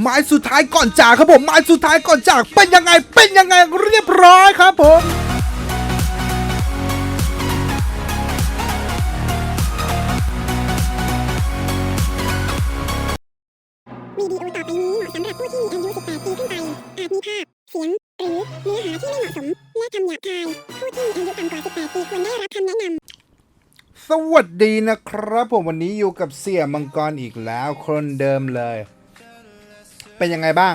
ไม้สุดท้ายก่อนจากครับผมไม้สุดท้ายก่อนจากเป็นยังไงเป็นยังไงเรียบร้อยครับผมวิดีโอต่อไปนี้เหมาะสำหรับผู้ที่มีอายุ 18 ปีขึ้นไป อาจมีภาพ เสียง หรือเนื้อหาที่ไม่เหมาะสม และคำหยาบคาย ผู้ที่มีอายุต่ำกว่า 18 ปีควรได้รับคำแนะนำสวัสดีนะครับผมวันนี้อยู่กับเสี่ยมังกรอีกแล้ว คนเดิมเลย เป็นยังไงบ้าง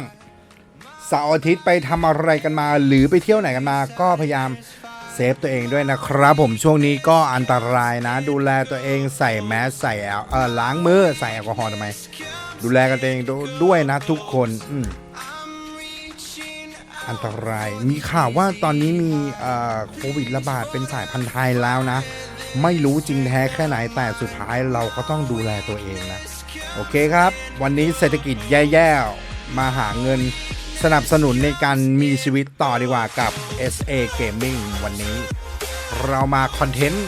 เสาร์อาทิตย์ไปทำอะไรกันมา หรือไปเที่ยวไหนกันมา ก็พยายามเซฟตัวเองด้วยนะครับ ผมช่วงนี้ก็อันตรายนะ ดูแลตัวเองใส่แมสใส่แอลเออล้างมือใส่แอลกอฮอล์ทำไม ดูแลกันเองด้วยนะทุกคนอือันตรายมีข่าวว่าตอนนี้มีเอ่อโควิดระบาดเป็นสายพันธุ์ไทยแล้วนะ ไม่รู้จริงแท้แค่ไหนแต่สุดท้ายเราก็ต้องดูแลตัวเองนะ โอเคครับ วันนี้เศรษฐกิจแย่ๆ มาหาเงินสนับสนุนในการมีชีวิตต่อดีกว่ากับ SA Gaming วันนี้ เรามาคอนเทนต์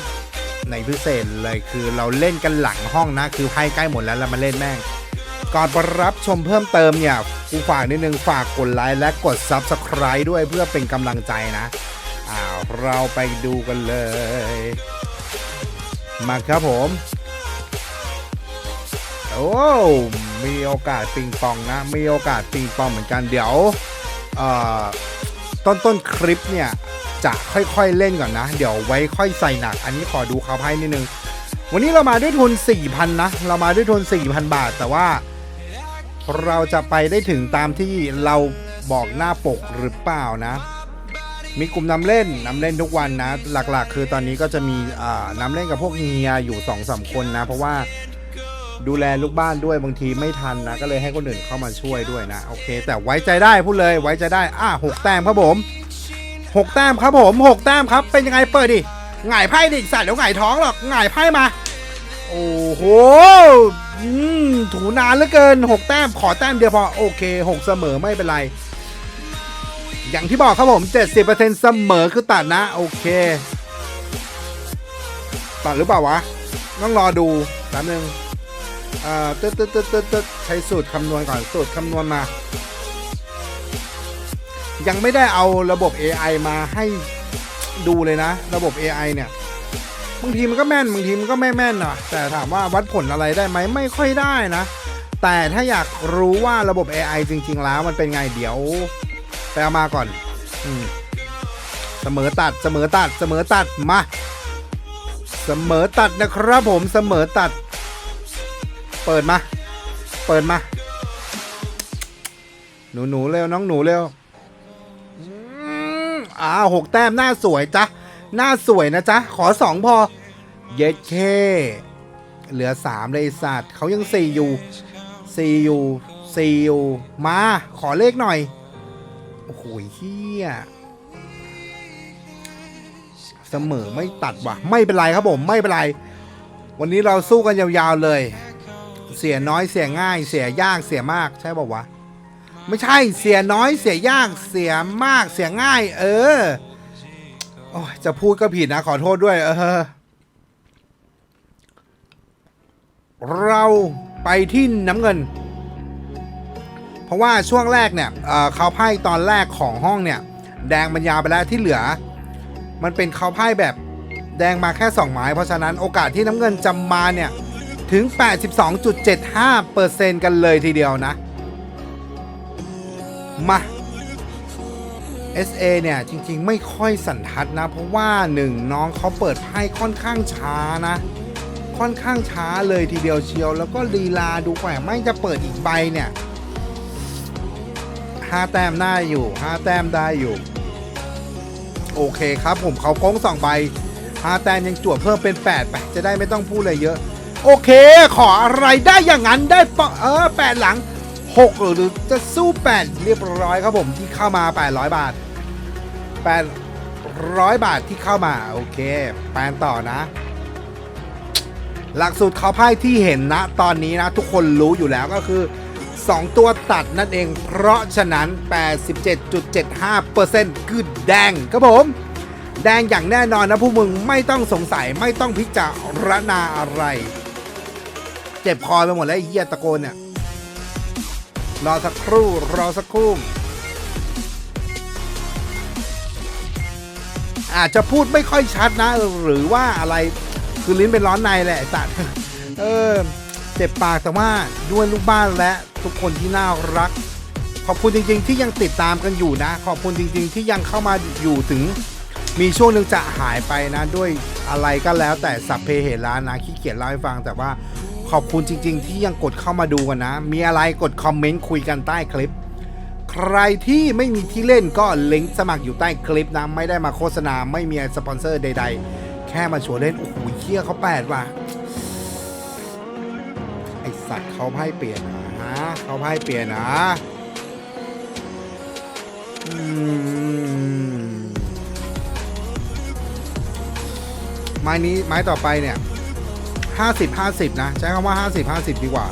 ในพิเศษเลยคือเราเล่นกันหลังห้องนะ คือไพ่ใกล้หมดแล้วเรามาเล่นแม่ง ก่อนไปรับชมเพิ่มเติมเนี่ยกูฝากนิดนึงฝากกดไลค์และกด Subscribe ด้วยเพื่อเป็นกำลังใจนะอ้าวเราไปดูกันเลย มาครับผม โอ้มีโอกาสปิงปองนะ มีโอกาสปิงปองเหมือนกันเดี๋ยวเอ่อต้นต้นคลิปเนี่ย จะค่อยๆเล่นก่อนนะ เดี๋ยวไว้ค่อยใส่หนัก อันนี้ขอดูข่าวไพ่นิดนึง วันนี้เรามาด้วยทุน 4,000 นะ เรามาด้วยทุน 4,000 บาท แต่ว่า เราจะไปได้ถึงตามที่เราบอกหน้าปกหรือเปล่านะ มีกลุ่มนำเล่นนำเล่นทุกวันนะ หลักๆ คือตอนนี้ก็จะมีนำเล่นกับพวกเฮียอยู่2อสคนนะ เพราะว่า ดูแลลูกบ้านด้วยบางทีไม่ทันนะ ก็เลยให้คนอื่นเข้ามาช่วยด้วยนะ โอเค แต่ไว้ใจได้พูดเลยไว้ใจได้ อะหกแต้มครับผมหกแต้มครับผมหกแต้มครับ เป็นยังไงเปิดดิหงายไพ่ดิสัตว์เดี๋ยวหงายท้องหรอกหงายไพ่มา โอ้โหถูนานเหลือเกินหกแต้มขอแต้มเดียวพอโอเคหกเสมอไม่เป็นไรอย่างที่บอกครับผม 70%เสมอคือตัดนะ โอเค ตัดหรือเปล่าวะ ต้องรอดูแป๊บนึง ตึ๊ดตึ๊ดตึ๊ดตึ๊ดตึ๊ดใช้สูตรคำนวณก่อนสูตรคำนวณมา ยังไม่ได้เอาระบบ AI มาให้ดูเลยนะ ระบบ AI เนี่ยบางทีมันก็แม่นบางทีมันก็ไม่แม่นนะแต่ถามว่าวัดผลอะไรได้ไหมไม่ค่อยได้นะ แต่ถ้าอยากรู้ว่าระบบ AI จริง ๆ แล้วมันเป็นไงเดี๋ยวไปเอามาก่อนอเสมอตัดเสมอตัดเสมอตัดมา เสมอตัดนะครับผมเสมอตัด เปิดมา เปิดมา หนูหนูเร็วน้องหนูเร็วอืมอ่าหกแต้มหน้าสวยจ้ะหน้าสวยนะจ๊ะ ขอสองพอ เย็ดเค เหลือสามเลยสัตว์เขายังสี่อยู่สี่อยู่สี่อยู่มา ขอเลขหน่อย โอ้โหเฮียเสมอไม่ตัดว่ะ ไม่เป็นไรครับผม ไม่เป็นไร วันนี้เราสู้กันยาวๆเลย เสียน้อยเสียง่าย เสียยากเสียมากใช่ป่าวะไม่ใช่เสียน้อยเสียยากเสียมากเสียง่าย เออโอ้จะพูดก็ผิดนะขอโทษด้วย เออ เราไปที่น้ำเงิน เพราะว่าช่วงแรกเนี่ยเเขาไพ่ตอนแรกของห้องเนี่ย แดงมันยาไปแล้วที่เหลือ มันเป็นเขาไพ่แบบแดงมาแค่ 2 ไม้ เพราะฉะนั้นโอกาสที่น้ำเงินจะมาเนี่ย ถึง 82.75%กันเลยทีเดียวนะ มา SA เนี่ยจริงๆ ไม่ค่อยสันทัดนะ เพราะว่าหนึ่งน้องเขาเปิดไพ่ค่อนข้างช้านะ ค่อนข้างช้าเลยทีเดียวเชียว แล้วก็ลีลาดูแหวไม่จะเปิดอีกใบเนี่ยห้าแต้มได้อยู่ห้าแต้มได้อยู่ โอเคครับผมเขาโค้งสองใบห้าแต้มยังจวดเพิ่มเป็นแปดไปจะได้ไม่ต้องพูดอะไรเยอะ โอเค ขออะไรได้อย่างนั้นได้ปะเออแปดหลังหกหรือจะสู้แปดเรียบร้อยครับผมที่เข้ามา 800 บาท 800 บาทที่เข้ามา โอเค แปนต่อนะ หลักสูตรเขาไพ่ที่เห็นนะ ตอนนี้นะ ทุกคนรู้อยู่แล้วก็คือ 2 ตัวตัดนั่นเอง เพราะฉะนั้น 87.75%คือแดงครับผมแดงอย่างแน่นอนนะผู้มึงไม่ต้องสงสัยไม่ต้องพิจารณาอะไร เจ็บคอไปหมดแล้วไอ้เหี้ยตะโกนเนี่ย รอสักครู่ รอสักครู่ อาจจะพูดไม่ค่อยชัดนะ หรือว่าอะไร คือลิ้นเป็นร้อนในแหละสัตว์เออ เจ็บปากแต่ว่าด้วยลูกบ้านและทุกคนที่น่ารัก ขอบคุณจริง ๆ ที่ยังติดตามกันอยู่นะ ขอบคุณจริง ๆ ที่ยังเข้ามาอยู่ถึง มีช่วงหนึ่งจะหายไปนะ ด้วยอะไรก็แล้วแต่สัพเพเหตุระนะขี้เกียจเล่าให้ฟังแต่ว่า ขอบคุณจริง ๆ ที่ยังกดเข้ามาดูกันนะ มีอะไรกดคอมเมนต์คุยกันใต้คลิป ใครที่ไม่มีที่เล่นก็ลิงก์สมัครอยู่ใต้คลิปนะ ไม่ได้มาโฆษณาไม่มีสปอนเซอร์ใด ๆ แค่มาชวนเล่น โอ้โหเคี้ยเขาแปดว่ะไอสัตว์เขาไพ่เปลี่ยนนะฮะเขาไพ่เปลี่ยนนะไม้นี้ไม้ต่อไปเนี่ย ห้าสิบห้าสิบนะ ใช้คำว่าห้าสิบห้าสิบดีกว่า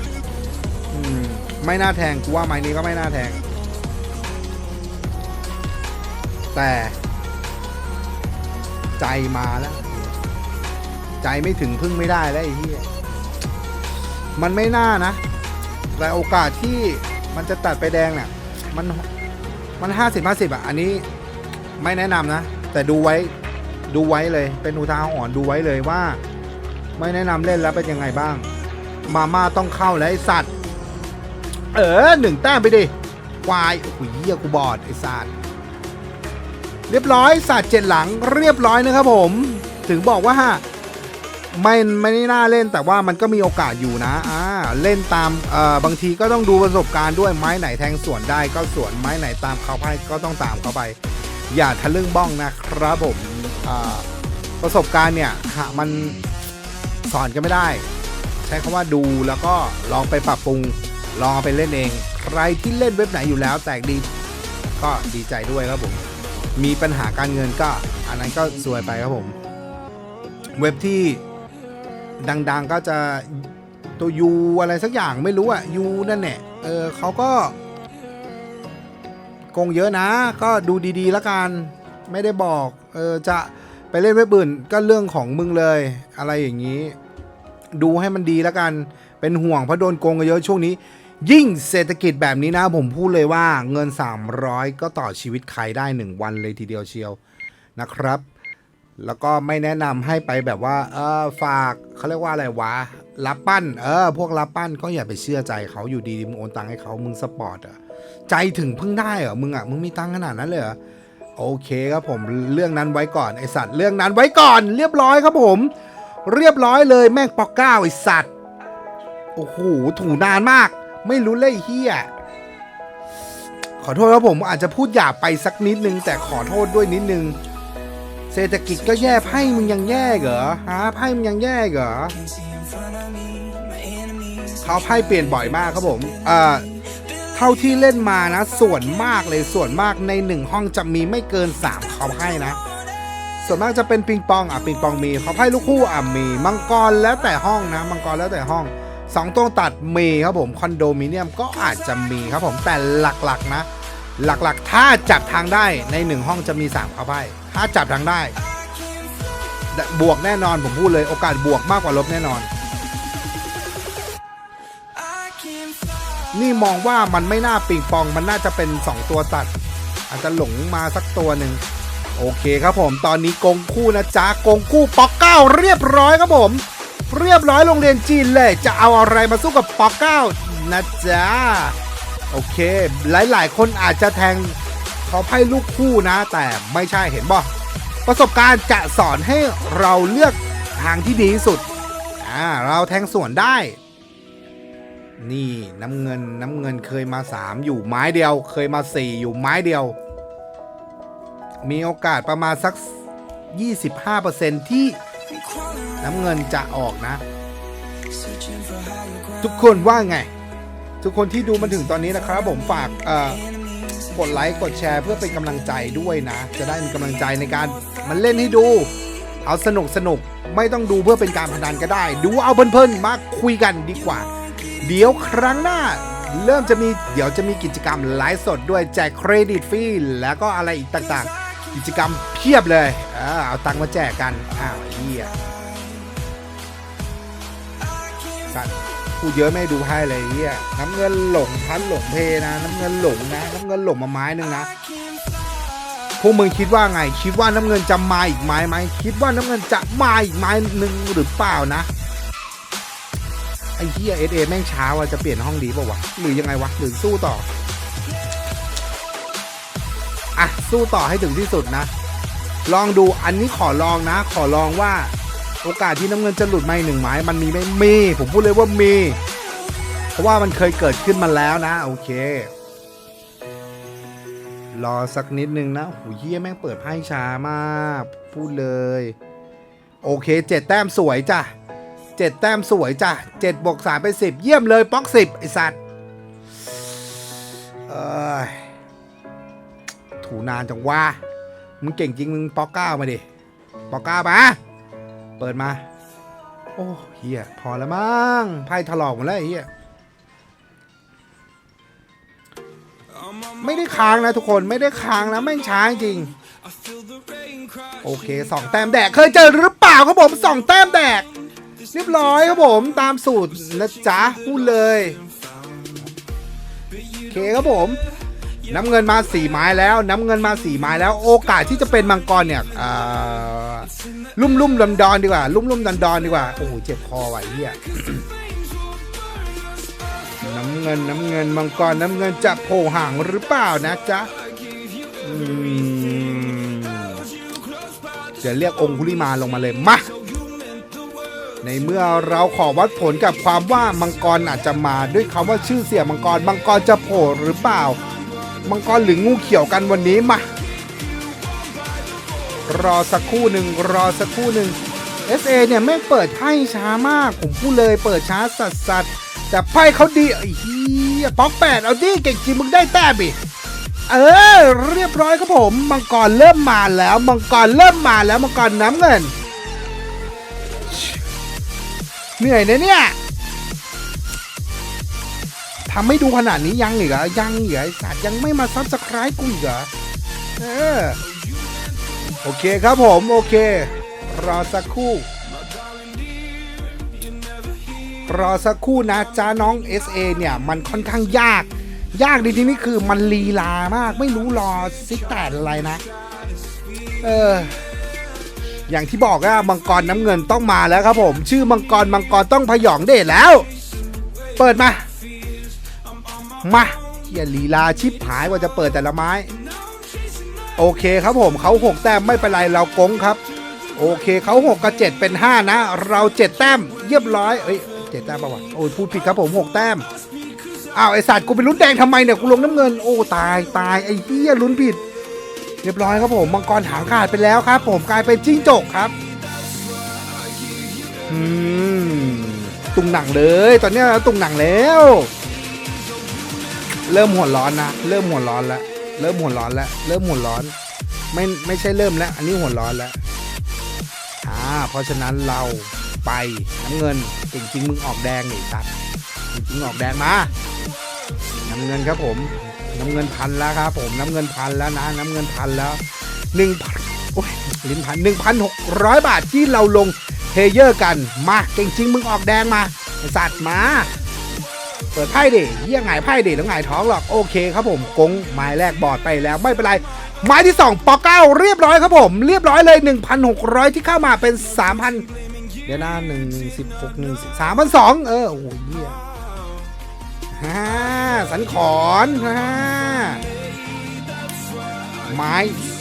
อืม ไม่น่าแทงกูว่าไม้นี้ก็ไม่น่าแทง แต่ ใจมาแล้ว ใจไม่ถึงพึ่งไม่ได้แล้วไอ้ที่มันไม่น่านะ แต่โอกาสที่มันจะตัดไปแดงเนี่ย มันมันห้าสิบห้าสิบอะ อันนี้ไม่แนะนำนะ แต่ดูไว้ดูไว้เลย เป็นอุทาหรณ์ดูไว้เลยว่า ไม่แนะนำเล่นแล้วเป็นยังไงบ้าง มาม่าต้องเข้าแล้วไอสัตว์ เออหนึ่งแต้มไปดิควายโอ้โหเหี้ยกูบอดไอสัตว์เรียบร้อยสัตว์เจ็ดหลังเรียบร้อยนะครับผม ถึงบอกว่าไม่ไม่ได้น่าเล่นแต่ว่ามันก็มีโอกาสอยู่นะอ่าเล่นตามเอ่อบางทีก็ต้องดูประสบการณ์ด้วยไม้ไหนแทงสวนได้ก็สวนไม้ไหนตามเขาไปก็ต้องตามเขาไป อย่าทะลึ่งบ้องนะครับผมอ่าประสบการณ์เนี่ยมัน สอนกันไม่ได้ ใช้คำว่าดูแล้วก็ลองไปปรับปรุง ลองเอาไปเล่นเอง ใครที่เล่นเว็บไหนอยู่แล้ว แตกดีก็ดีใจด้วยครับผม มีปัญหาการเงินก็ อันนั้นก็ซวยไปครับผม เว็บที่ดังๆก็จะตัวยูอะไรสักอย่างไม่รู้อะยูนั่นแหละเออเขาก็โกงเยอะนะ ก็ดูดีๆแล้วกันไม่ได้บอก เออจะไปเล่นเว็บอื่นก็เรื่องของมึงเลย อะไรอย่างนี้ ดูให้มันดีแล้วกัน เป็นห่วงเพราะโดนโกงกันเยอะช่วงนี้ ยิ่งเศรษฐกิจแบบนี้นะผมพูดเลยว่าเงิน 300 ก็ต่อชีวิตใครได้ 1 วันเลยทีเดียวเชียวนะครับ แล้วก็ไม่แนะนำให้ไปแบบว่าเออฝากเขาเรียกว่าอะไรวะรับปั้นเออพวกรับปั้นก็อย่าไปเชื่อใจเขาอยู่ดีมึงโอนตังค์ให้เขามึงสปอร์ตอะใจถึงพึ่งได้เหรอมึงอะมึงมีตังค์ขนาดนั้นเลยเหรอโอเคครับผมเรื่องนั้นไว้ก่อนไอสัตว์เรื่องนั้นไว้ก่อนเรียบร้อยครับผม เรียบร้อยเลยแม่งปอกเก้าไอสัตว์ โอ้โห ถูนานมาก ไม่รู้เลยไอ้เฮียขอโทษครับผมอาจจะพูดหยาบไปสักนิดนึง แต่ขอโทษด้วยนิดนึง เศรษฐกิจก็แย่ไพ่มึงยังแย่เหรอฮะไพ่มึงยังแย่เหรอเขาไพ่เปลี่ยนบ่อยมากครับผมเอ่อเท่าที่เล่นมานะ ส่วนมากเลยส่วนมากในหนึ่งห้องจะมีไม่เกิน3เขาไพ่นะ ส่วนมากจะเป็นปิงปองอะปิงปองมีเขาไพ่ลูกคู่อะมีมังกรแล้วแต่ห้องนะมังกรแล้วแต่ห้องสองตัวตัดมีครับผมคอนโดมิเนียมก็อาจจะมีครับผมแต่หลักๆนะ หลักๆ ถ้าจับทางได้ในหนึ่งห้องจะมี3เขาไพ่ถ้าจับทางได้ บวกแน่นอนผมพูดเลยโอกาสบวกมากกว่าลบแน่นอน นี่มองว่ามันไม่น่าปิงปองมันน่าจะเป็น 2 ตัวตัด อาจจะหลงมาสักตัวหนึ่ง โอเคครับผมตอนนี้กงคู่นะจ๊ะกงคู่ปอกเก้าเรียบร้อยครับผม เรียบร้อยโรงเรียนจีนเลยจะเอาอะไรมาสู้กับปอกเก้านะจ๊ะโอเค หลายๆ คนอาจจะแทงเขาไพ่ลูกคู่นะ แต่ไม่ใช่เห็นบ่ประสบการณ์จะสอนให้เราเลือกทางที่ดีที่สุดอ่าเราแทงส่วนได้ นี่น้ำเงินน้ำเงินเคยมา 3 อยู่ไม้เดียว เคยมา 4 อยู่ไม้เดียว มีโอกาสประมาณสัก 25%ที่น้ำเงินจะออกนะ ทุกคนว่าไง ทุกคนที่ดูมาถึงตอนนี้นะครับ ผมฝากกดไลค์กดแชร์เพื่อเป็นกำลังใจด้วยนะ จะได้มีกำลังใจในการมันเล่นให้ดู เอาสนุกสนุกไม่ต้องดูเพื่อเป็นการพนันก็ได้ ดูเอาเพลินๆมาคุยกันดีกว่า เดี๋ยวครั้งหน้าเริ่มจะมีเดี๋ยวจะมีกิจกรรมไลฟ์สดด้วยแจกเครดิตฟรีแล้วก็อะไรอีกต่างๆ กิจกรรมเพียบเลยเออเอาตังค์มาแจกกันอ้าวเฮียสัตว์พูดเยอะไม่ดูไพ่เลยเฮียน้ำเงินหลงพันหลงเพนะ น้ำเงินหลงนะ น้ำเงินหลงมาไม้หนึ่งนะพวกมึงคิดว่าไง คิดว่าน้ำเงินจะมาอีกไม้ไหมคิดว่าน้ำเงินจะมาอีกไม้หนึ่งหรือเปล่านะไอ้เฮียเอเอแม่งช้าว่ะจะเปลี่ยนห้องดีป่าวะหรือยังไงวะหรือสู้ต่อ อะสู้ต่อให้ถึงที่สุดนะ ลองดูอันนี้ขอลองนะ ขอลองว่า โอกาสที่น้ำเงินจะหลุดไมาอีกหนึ่งไม้มันมีไหมมีผมพูดเลยว่ามี เพราะว่ามันเคยเกิดขึ้นมาแล้วนะ โอเค รอสักนิดนึงนะโอ้ยเฮียแม่งเปิดไพ่ช้ามาก พูดเลย โอเคเจ็ดแต้มสวยจ้ะเจ็ดแต้มสวยจ้ะเจ็ดบวกสามเป็นสิบเยี่ยมเลยป๊อกสิบไอสัตว์เอย ถูนานจังว่ามึงเก่งจริงมึงปอกเก้ามาดิปอกเก้ามาเปิดมา โอ้เฮียพอแล้วมั้งไพ่ถลอกหมดแล้วเฮียไม่ได้ค้างนะทุกคนไม่ได้ค้างนะแม่งช้าจริง โอเคสองแต้มแดกเคยเจอหรือเปล่าครับผมสองแต้มแดกเรียบร้อยครับผมตามสูตรนะจ๊ะพูดเลย โอเคครับผม น้ำเงินมาสี่ไม้แล้ว น้ำเงินมาสี่ไม้แล้ว โอกาสที่จะเป็นมังกรเนี่ยลุ่มลุ่มดอนดอนดีกว่า ลุ่มลุ่มดอนดอนดีกว่า โอ้โหเจ็บคอไอ้เหี้ยน้ำเงินน้ำเงินมังกรน้ำเงินจะโผล่ห่างหรือเปล่านะจ๊ะอืมเดี๋ยวเรียกองคุลิมาลงมาเลยมาในเมื่อเราขอวัดผลกับความว่ามังกรอาจจะมาด้วยคำว่าชื่อเสียมังกรมังกรจะโผล่หรือเปล่า มังกรหรืองูเขียวกันวันนี้มารอสักครู่หนึ่งรอสักครู่หนึ่ง SA เนี่ยแม่งเปิดไพ่ช้ามาก ผมพูดเลยเปิดช้าสัสสัสแต่ไพ่เขาดีไอ้เฮียป๊อกแปดเอาดิเก่งจริงมึงได้แต้มอีเออ เรียบร้อยครับผมมังกรเริ่มมาแล้วมังกรเริ่มมาแล้วมังกรน้ำเงิน เหนื่อยนะเนี่ย ทำไม่ดูขนาดนี้ยังอีกเหรอยังเหรอไอสัตว์ยังไม่มาซับสไคร b ์กูอีกเหรอเออโอเคครับผม โอเค รอสักครู่ รอสักครู่นะจ้าน้อง SA เนี่ย มันค่อนข้างยาก ยากในที่นี้คือมันลีลามากไม่รู้รอซิกแตดอะไรนะ เอออย่างที่บอกอะมังกรน้ำเงินต้องมาแล้วครับผม ชื่อมังกรมังกรต้องพยองเดชแล้ว เปิดมา มาเฮียลีลาชิบหายกว่าจะเปิดแต่ละไม้ โอเคครับผมเขาหกแต้มไม่เป็นไรเรากงครับ โอเคเขาหกกับเจ็ดเป็นห้านะ เราเจ็ดแต้มเรียบร้อยเอ้ยเจ็ดแต้มปะวะโอ้ยพูดผิดครับผมหกแต้มอ้าวไอสัตว์กูเป็นลุ้นแดงทำไมเนี่ยกูลงน้ำเงินโอ้ตายตายไอ้เหี้ยลุ้นผิด เรียบร้อยครับผมมังกรหางขาดไปแล้วครับ ผมกลายเป็นจิ้งจกครับอืมตุงหนังเลย ตอนนี้ตุงหนังแล้ว เริ่มหัวร้อนนะเริ่มหัวร้อนแล้วเริ่มหัวร้อนแล้วเริ่มหัวร้อน ไม่ไม่ใช่เริ่มแล้ว อันนี้หัวร้อนแล้วอ่าเพราะฉะนั้นเราไปน้ำเงินเก่งจริงมึงออกแดงหนี่ตัดเก่งจริงออกแดงมาน้ำเงินครับผม น้ำเงินพันแล้วครับผมน้ำเงินพันแล้วนะ น้ำเงินพันแล้วหนึ่งพันโอ้ยลิ้นพันหนึ่งพันหกร้อยบาทที่เราลงเพเยอร์กันมาเก่งจริงมึงออกแดงมาสัตว์มา เปิดไพ่ดิเยี่ยงไงไพ่ดิแล้วไงท้องหรอกโอเคครับผมกงไม้แรกบอดไปแล้วไม่เป็นไรไม้ที่2ปอเก้าเรียบร้อยครับผม เรียบร้อยเลย 1,600 ที่เข้ามาเป็น 3,000 เดี๋ยวนะหนึ่งสิบหกหนึ่งสามพันสองเออโอ้โหเยี่ยฮ่าสันขอนฮ่าไม้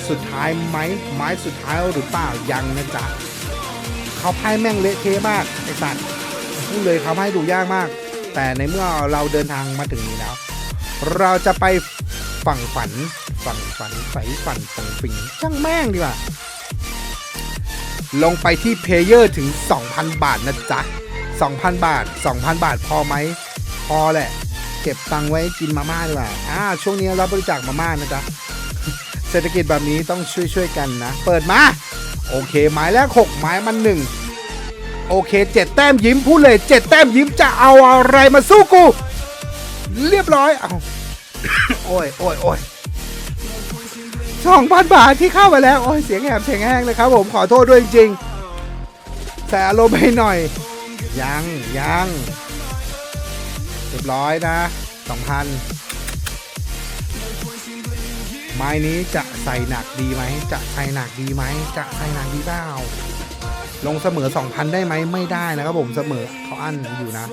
สุดท้ายไหมไม้สุดท้ายหรือเปล่ายังนะจ๊ะเขาไพ่แม่งเละเทะมากไอสัตว์พูดเลยเขาให้ดูยากมาก แต่ในเมื่อเราเดินทางมาถึงนี้แล้ว เราจะไปฝั่งฝัน ฝั่งฝันใสฝันฝังฟิงช่างแม่งดีกว่าลงไปที่เพลเยอร์ถึง 2,000 บาทนะจ๊ะ 2,000 บาท 2,000 บาทพอไหม พอแหละ เก็บตังไว้กินมาม่าดีกว่าอ่า ช่วงนี้รับบริจาคมาม่านะจ๊ะ เศรษฐกิจแบบนี้ต้องช่วยๆกันนะ เปิดมา โอเค หมายแรก 6 หมายมันหนึ่ง โอเค7แต้มยิ้มพูดเลย7แต้มยิ้มจะเอาอะไรมาสู้กู เรียบร้อยเอาโอ้ยโอ้ยโอ้ยสองพันบาทที่เข้ามาแล้ว โอ้ยเสียงแหบเสียงแห้งเลยครับผมขอโทษด้วยจริงๆแต่อารมณ์ให้หน่อย ยังยังเรียบร้อยนะสองพันไม้นี้จะใส่หนักดีไหม จะใส่หนักดีไหม จะใส่หนักดีเปล่า ลงเสมอ 2,000 ได้ไหมไม่ได้นะครับผมเสมอเขาอั้นอยู่นะ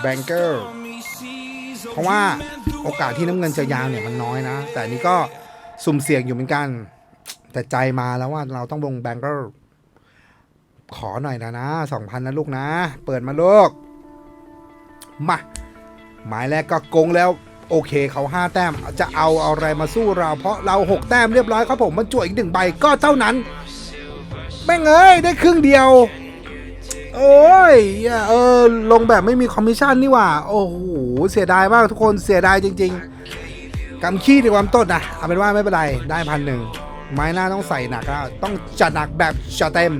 แบงเกอร์เพราะว่าโอกาสที่น้ำเงินจะยาวเนี่ยมันน้อยนะ แต่นี้ก็สุ่มเสี่ยงอยู่เหมือนกัน แต่ใจมาแล้วว่าเราต้องลงแบงเกอร์ขอหน่อยนะนะสองพันนะลูกนะ เปิดมาลูก มา หมายแรกก็โกงแล้ว โอเคเขาห้าแต้มจะเอาอะไรมาสู้เราเพราะเราหกแต้มเรียบร้อยครับผมมันจ่วยอีกหนึ่งใบก็เท่านั้นแม่งเอ้ยได้ครึ่งเดียว โอ้ยเออลงแบบไม่มีคอมมิชชั่นนี่หว่า โอ้โหเสียดายมากทุกคนเสียดายจริง ๆกำขี้ดีความต้นนะเอาเป็นว่าไม่เป็นไรได้พันหนึ่งไม้หน้าต้องใส่หนักแล้วต้องจัดหนักแบบจัดเต็ม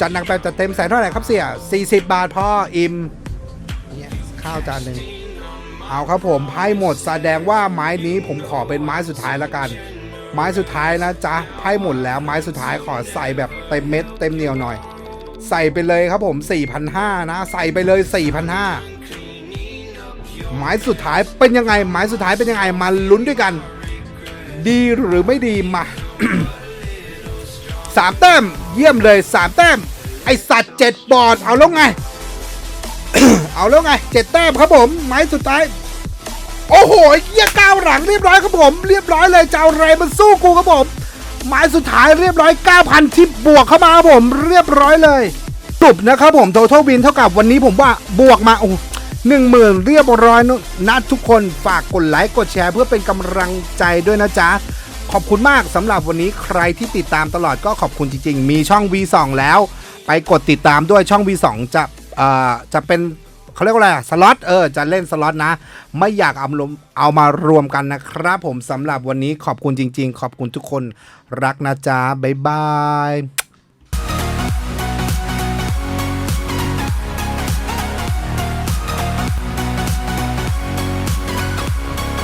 จัดหนักแบบจัดเต็มใส่เท่าไหร่ครับเสีย40 บาทพออิ่มเนี่ยข้าวจานหนึ่ง เอาครับผมไพ่หมดแสดงว่าไม้นี้ผมขอเป็นไม้สุดท้ายล้วกัน ไม้สุดท้ายนะจ๊ะไพ่หมดแล้วไม้สุดท้ายขอใส่แบบเต็มเม็ดเต็มเหนียวหน่อย ใส่ไปเลยครับผม4,500นะใส่ไปเลย4,500หมายสุดท้ายเป็นยังไงหมายสุดท้ายเป็นยังไงมาลุ้นด้วยกัน ดีหรือไม่ดีมาสามแต้มเยี่ยมเลยสามแต้มไอสัตว์เจ็ดบอดเอาแล้วไง เอาแล้วไงเจ็ดแต้มครับผมหมายสุดท้ายโอ้โหเยี่ยก้าวหลังเรียบร้อยครับผม เรียบร้อยเลยจะเอาอะไรมาสู้กูครับผมหมายสุดท้ายเรียบร้อย 9,000 ทิปบวกเข้ามาครับผม เรียบร้อยเลยจบนะครับผม total win เท่ากับวันนี้ผมว่าบวกมาโอ้หนึ่งหมื่นเรียบร้อยนะทุกคนฝากกดไลค์กดแชร์ เพื่อเป็นกำลังใจด้วยนะจ๊ะ ขอบคุณมากสำหรับวันนี้ใครที่ติดตามตลอดก็ขอบคุณจริง ๆ มีช่อง V2 แล้ว ไปกดติดตามด้วยช่อง V2 จะเอ่อจะเป็น เขาเรียกว่าอะไรสล็อตเออจะเล่นสล็อตนะ ไม่อยากเอารวมเอามารวมกันนะครับผมสำหรับวันนี้ขอบคุณจริง ๆ ขอบคุณทุกคนรักนะจ๊ะบ๊ายบาย